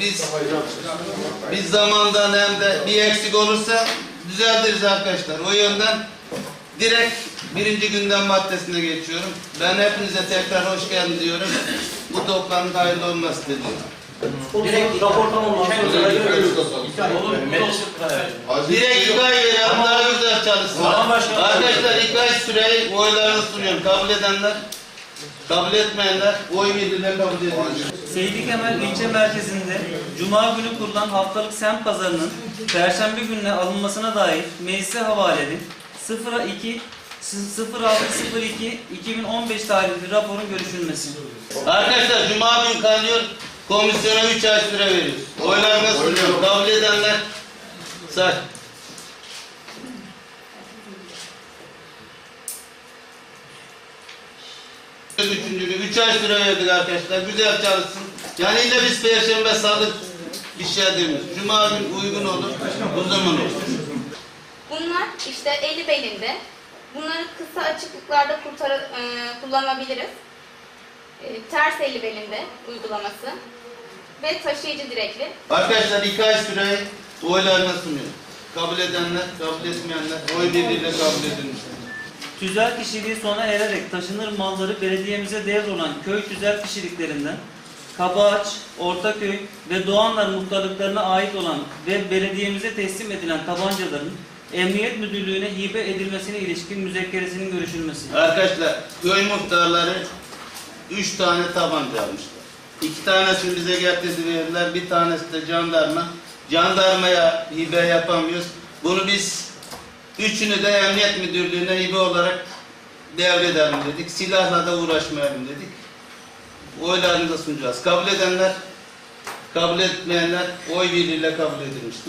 biz biz zamandan hem de bir eksik olursa düzeltiriz arkadaşlar. O yönden direkt birinci gündem maddesine geçiyorum. Ben hepinize tekrar hoş geldin diyorum. Bu toplantı hayırlı olması diliyorum. Direkt rapor tamamlansın. Direkt iki ay verelim daha güzel çalışsın. Arkadaşlar iki ay süreyi oylarını sunuyorum. Kabul edenler, kabul etmeyenler oy birliğiyle kabul ediyor. Seydi Kemal ilçe merkezinde Cuma günü kurulan haftalık semt pazarının Perşembe gününe alınmasına dair meclise havaleli 02 0602 2015 tarihli raporun görüşülmesi. Arkadaşlar Cuma gün kalıyor. Komisyona 3 ay süre veriyoruz. Oylarını sunuyorum. Kabul edenler say. Üçüncü gün 3 ay süre verdik arkadaşlar. Güzel çalışsın. Yani illa biz Perşembe Salı bir şey demiyoruz. Cuma gün uygun olur. O zaman olur. Bunlar işte eli belinde. Bunları kısa açıklıklarda kurtar, e, kullanabiliriz. E, ters eli belinde uygulaması ve taşıyıcı direkli. Arkadaşlar iki ay süreyi oylarına sunuyorum. Kabul edenler, kabul etmeyenler oy birliğiyle kabul edilmiştir. Tüzel kişiliği sona ererek taşınır malları belediyemize devrolan köy tüzel kişiliklerinden Kabaağaç, Ortaköy ve Doğanlar muhtarlıklarına ait olan ve belediyemize teslim edilen tabancaların Emniyet Müdürlüğü'ne hibe edilmesine ilişkin müzekkeresinin görüşülmesi. Arkadaşlar köy muhtarları üç tane tabanca almışlar. İki tanesini bize getirdi verirler, bir tanesi de jandarma. Jandarmaya hibe yapamıyoruz. Bunu biz üçünü de emniyet müdürlüğüne hibe olarak devredelim dedik. Silahla da uğraşmayalım dedik. Oylarını da sunacağız. Kabul edenler, kabul etmeyenler oy birliğiyle kabul edilmiştir.